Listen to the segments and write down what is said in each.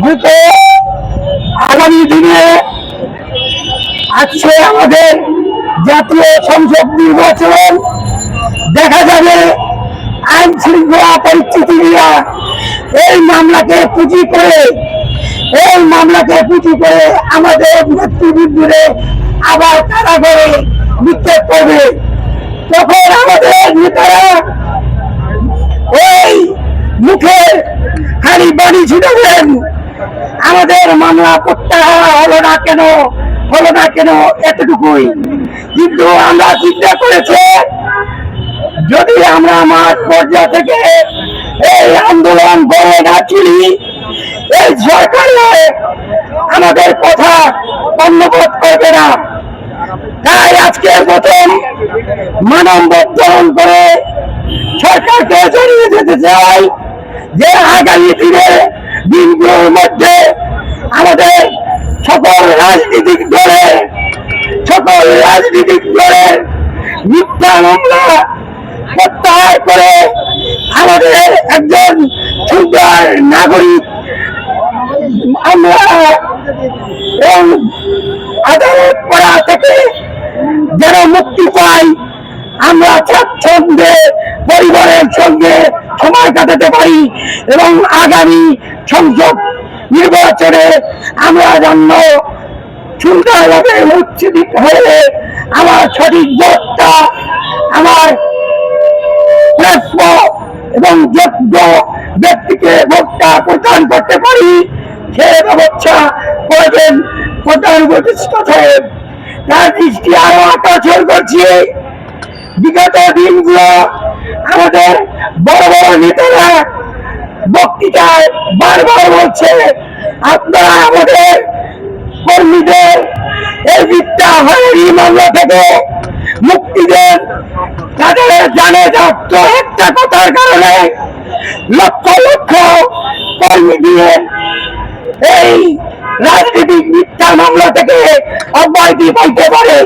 দ্রুত আগামী দিনে আছে আমাদের জাতীয় সংসদ নির্বাচন দেখা যাবে। আইন শৃঙ্খলা পরিস্থিতি নিয়ে এই মামলাকে পুঁজি করে, এই মামলাকে পুঁজি করে আমাদের নেতৃবৃন্দরে আবার কারাগারে নিক্ষেপ করবে। তখন আমাদের নেতারা এই মুখে খালি বাড়ি ছিটাবেন আমাদের মামলা প্রত্যাহার হলো না কেন? হলো না কেন? এতটুকুই। কিন্তু আমরা চিন্তা করেছে, যদি আমরা মাঠ পর্যায় থেকে এই আন্দোলন গড়ে না তুলি, এই সরকারে আমাদের কথা অন্নবোধ করবে না। তাই আজকের মতন মানববন্ধন করে সরকারকে জানিয়ে যেতে চাই যে আগামী দিনে দিনগুলোর মধ্যে আমাদের সকল রাজনীতিক দলের সকল রাজনীতিক দলের মিথ্যা মামলা প্রত্যাহার করে আমাদের একজন সুন্দর নাগরিক আমরা আদালত করা থেকে যেন মুক্তি পাই, আমরা স্বাচ্ছন্দ্যে পরিবারের সঙ্গে সময় কাটাতে পারি এবং আগামী সংসদ নির্বাচনে আমরা জন্য সুন্দরভাবে উচ্ছেদিত হয়ে আমার সঠিক ভোটটা আমার প্রাপ্য এবং যোগ্য ব্যক্তিকে ভোটটা প্রদান করতে পারি, সে ব্যবস্থা করবেন প্রধান উপদেষ্টা সাহেব। তার দৃষ্টি আরও আকর্ষণ করছি। বিগত দিনগুলো আমাদের বড় বড় নেতারা বক্তৃতায় বারবার বলছে আপনারা আমাদের কর্মীদের এই মিথ্যা হয়নি মামলা থেকে মুক্তি দেন। তাদের জানে যাচ্ছ একটা কথার কারণে লক্ষ লক্ষ কর্মী দিয়ে এই রাজনৈতিক মিথ্যা মামলা থেকে অব্যাহতি পাইতে পারে।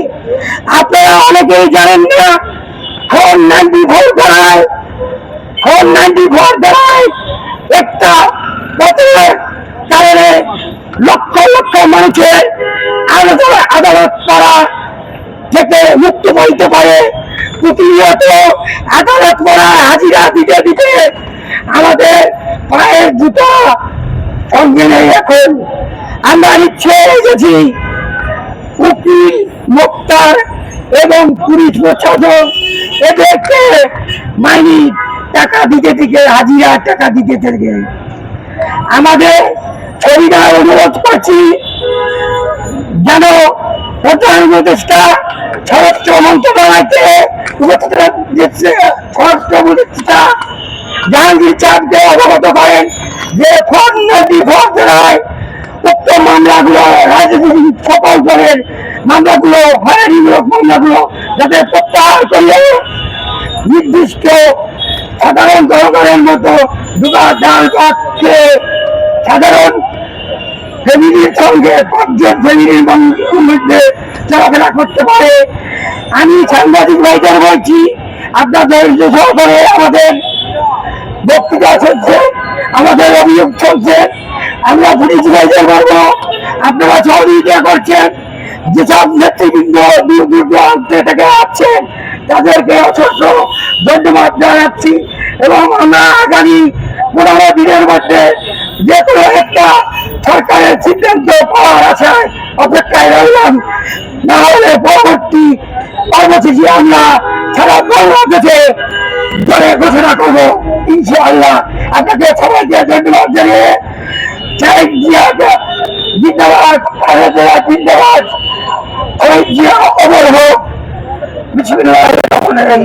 আপনারা অনেকেই জানেন না ফোর নাইনটি ফোর দ্বারায় ফোর নাইনটি ফোর দ্বারায় একটা লক্ষ মানুষের আদালত করা থেকে মুক্ত পাইতে পারে, প্রতিনিয়ত আদালত করা হাজিরা দিতে দিতে আমাদের পায়ের জুতা সঙ্গে নেই এখন। আমরা ইচ্ছে গেছি উকিল, মুক্তার এবং পুলিশ প্রশাসন এদেরকে মাইনি টাকা দিতে থেকে হাজিরা টাকা দিতে থেকে আমাদের ছবিটার অনুরোধ করছি উপদেষ্টা উপদেষ্টা জাহাঙ্গীর চাঁদকে অবগত করেন যে ফোন উক্ত মামলাগুলো সকল মামলাগুলো মামলাগুলো যাতে প্রত্যাহার করলে নির্দিষ্ট সাধারণ জনগণের মতো সাধারণ ফ্যামিলির সঙ্গে পাঁচজন ফ্যামিলির মধ্যে চলাফেরা করতে পারে। আমি সাংবাদিক ভাইদের বলছি আপনার ধৈর্য সহকারে আমাদের বক্তৃতা চলছে, আমাদের অভিযোগ চলছে। আমরা পুলিশ ভাইদের বলব, আপনারা সহযোগিতা করছেন। যেসব নেতৃবৃন্দ দূর দূর দূরান্ত থেকে আসছেন, তাদেরকে অসংখ্য ধন্যবাদ জানাচ্ছি। এবং আমরা আগামী পনেরো দিনের মধ্যে যে কোনো একটা সরকারের সিদ্ধান্ত পাওয়ার আশায় অপেক্ষায় রইলাম। না হলে পরবর্তী কর্মসূচি আমরা সারা বাংলাদেশে ধরে ঘোষণা করব। ইনশাআল্লাহ আপনাকে সবাইকে ধন্যবাদ জানিয়ে চাই জিন্দাবাদ জিন্দাবাদ। শহীদ জিয়া অমর হোক রহিম